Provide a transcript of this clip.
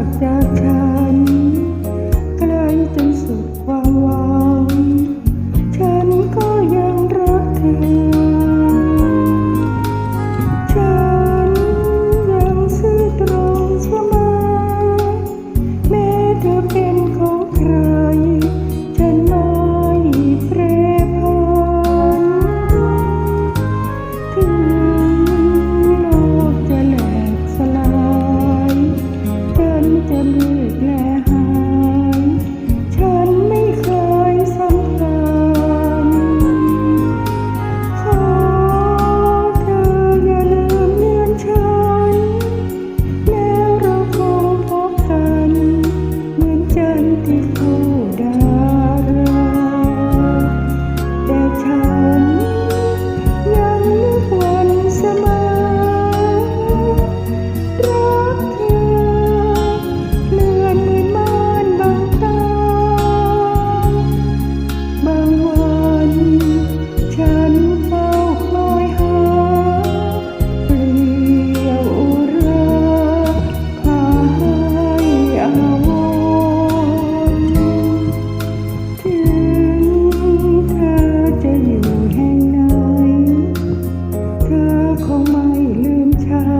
ากจากฉันใกล้จนสุด yeah. cara.